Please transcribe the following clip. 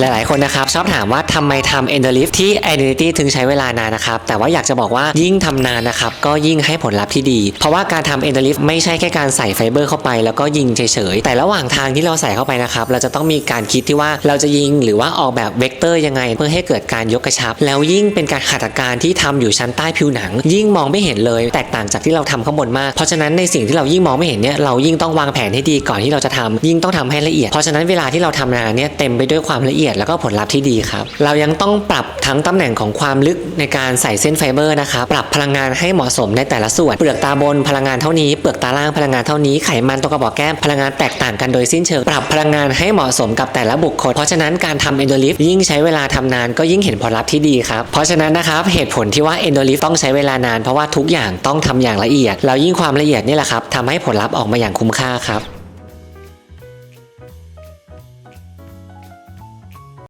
หลายๆ คนนะครับชอบถามว่าทำไมทำ Enderlift ที่ Identity ถึงใช้เวลานานนะครับ แต่ว่าอยากจะบอกว่ายิ่งทำนานนะครับ ก็ยิ่งให้ผลลัพธ์ที่ดี เพราะว่าการทำ Enderlift ไม่ใช่แค่การใส่ไฟเบอร์เข้าไปแล้วก็ยิงเฉยๆ แต่ระหว่างทางที่เราใส่เข้าไปนะครับ เราจะต้องมีการคิดที่ว่าเราจะยิงหรือว่าออกแบบเวกเตอร์ยังไง เพื่อให้เกิดการยกกระชับ แล้วยิ่งเป็นการหัตถการที่ทำอยู่ชั้นใต้ผิวหนัง ยิ่งมองไม่เห็นเลย แตกต่างจากที่เราทำข้างบนมาก เพราะฉะนั้นในสิ่งที่เรายิ่งมองไม่เห็นเนี่ยเรายิ่งต้องวางแผนให้ดีก่อนที่เราจะทำยิ่งต้องทำให้ละเอียด เพราะฉะนั้นเวลาที่เราทำงานเนี่ยเต็มไปด้วยความละเอียดแล้วก็ผลลัพธ์ที่ดีครับ เรายังต้องปรับทั้งตำแหน่งของความลึกในการใส่เส้นไฟเบอร์นะครับปรับพลังงานให้เหมาะสมในแต่ละส่วน เปลือกตาบนพลังงานเท่านี้ เปลือกตาล่างพลังงานเท่านี้ไขมันตรงกระบอกแก้มพลังงานแตกต่างกันโดยสิ้นเชิงปรับพลังงานให้เหมาะสมกับแต่ละบุคคล เพราะฉะนั้นการทำ Endolift ยิ่งใช้เวลาทำนานก็ยิ่งเห็นผลลัพธ์ที่ดีครับเพราะฉะนั้นนะครับเหตุผลที่ว่า Endolift ต้องใช้เวลานานเพราะว่าทุกอย่างต้องทำอย่างละเอียดแล้วยิ่งความละเอียดนี่แหละครับทำให้ผลลัพธ์ออกมาอย่างคุ้มค่าครับ